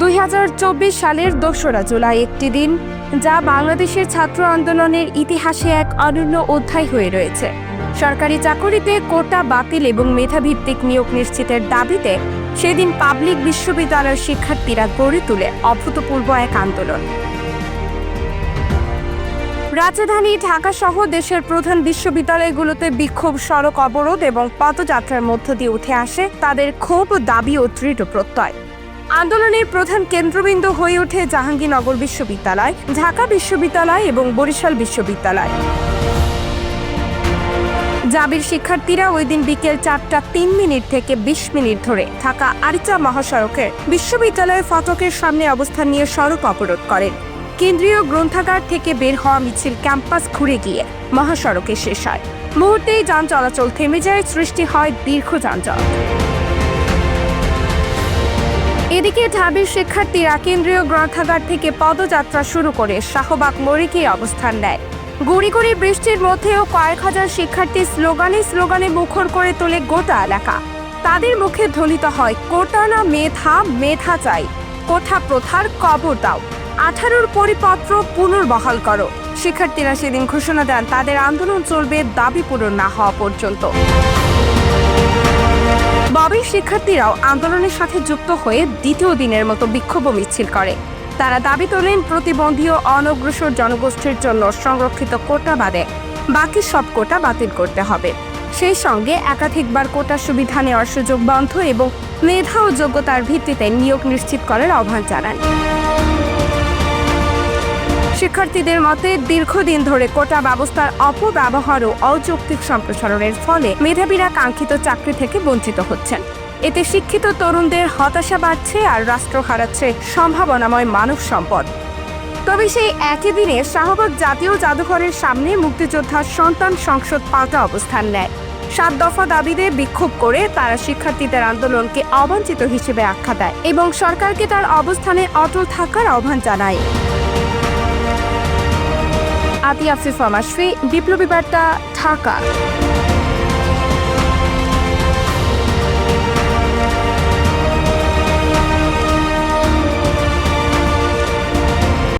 দুই হাজার চব্বিশ সালের দোসরা জুলাই একটি দিন, যা বাংলাদেশের ছাত্র আন্দোলনের ইতিহাসে এক অনন্য অধ্যায় হয়ে রয়েছে। সরকারি চাকরিতে কোটা বাতিল এবং মেধাভিত্তিক নিয়োগ নিশ্চিতের দাবিতে সেদিন পাবলিক বিশ্ববিদ্যালয়ের শিক্ষার্থীরা গড়ে তুলে অভূতপূর্ব এক আন্দোলন। রাজধানী ঢাকা সহ দেশের প্রধান বিশ্ববিদ্যালয়গুলোতে বিক্ষোভ, সড়ক অবরোধ এবং পদযাত্রার মধ্য দিয়ে উঠে আসে তাদের ক্ষোভ, দাবি ও দৃঢ় প্রত্যয়। আন্দোলনের প্রধান কেন্দ্রবিন্দু হয়ে ওঠে জাহাঙ্গীরনগর বিশ্ববিদ্যালয়, ঢাকা বিশ্ববিদ্যালয় এবং বরিশাল বিশ্ববিদ্যালয়। জাবির শিক্ষার্থীরা ওই দিন বিকেল চারটা তিন মিনিট থেকে বিশ মিনিট ধরে ঢাকা আরিচা মহাসড়কের বিশ্ববিদ্যালয় ফটকের সামনে অবস্থান নিয়ে সড়ক অবরোধ করেন। কেন্দ্রীয় গ্রন্থাগার থেকে বের হওয়া মিছিল ক্যাম্পাস ঘুরে গিয়ে মহাসড়কে শেষ হয়। মুহূর্তেই যান চলাচল থেমে যায়, সৃষ্টি হয় দীর্ঘ যানজট। এদিকে ঢাবির শিক্ষার্থীরা কেন্দ্রীয় গ্রন্থাগার থেকে পদযাত্রা শুরু করে শাহবাগ গিয়ে অবস্থান নেয়। গুড়ি গুড়ি বৃষ্টির মধ্যেও কয়েক হাজার শিক্ষার্থী স্লোগানে স্লোগানে মুখর করে তোলে গোটা এলাকা। তাদের মুখে ধ্বনিত হয়, কোটা না মেধা মেধা চাই। কোঠা প্রথার কবর দাও। আঠারোর পরিপত্র পুনর্বহাল করো। শিক্ষার্থীরা সেদিন ঘোষণা দেন, তাদের আন্দোলন চলবে দাবি পূরণ না হওয়া পর্যন্ত। ববির শিক্ষার্থীরাও আন্দোলনের সাথে যুক্ত হয়ে দ্বিতীয় দিনের মতো বিক্ষোভ মিছিল করে। তারা দাবি তোলেন, প্রতিবন্ধী ও অনগ্রসর জনগোষ্ঠীর জন্য সংরক্ষিত কোটা বাদে বাকি সব কোটা বাতিল করতে হবে। সেই সঙ্গে একাধিকবার কোটা সুবিধা নেওয়ার সুযোগ বন্ধ এবং মেধা ও যোগ্যতার ভিত্তিতে নিয়োগ নিশ্চিত করার আহ্বান জানান। শিক্ষার্থীদের মতে, দীর্ঘদিন ধরে কোটা ব্যবস্থার অপব্যবহার ও অযৌক্তিক সম্প্রসারণের ফলে মেধাবীরা কাঙ্ক্ষিত চাকরি থেকে বঞ্চিত হচ্ছেন। এতে শিক্ষিত তরুণদের হতাশা বাড়ছে আর রাষ্ট্র হারাচ্ছে সম্ভাবনাময় মানব সম্পদ। তবে সেই একই দিনে শাহবাগ জাতীয় জাদুঘরের সামনে মুক্তিযোদ্ধার সন্তান সংসদ পাল্টা অবস্থান নেয়। সাত দফা দাবিতে বিক্ষোভ করে তারা শিক্ষার্থীদের আন্দোলনকে অবাঞ্ছিত হিসেবে আখ্যা দেয় এবং সরকারকে তার অবস্থানে অটল থাকার আহ্বান জানায়। আতি আফিফা মাসফি বিপ্লবী বার্তা ঢাকা।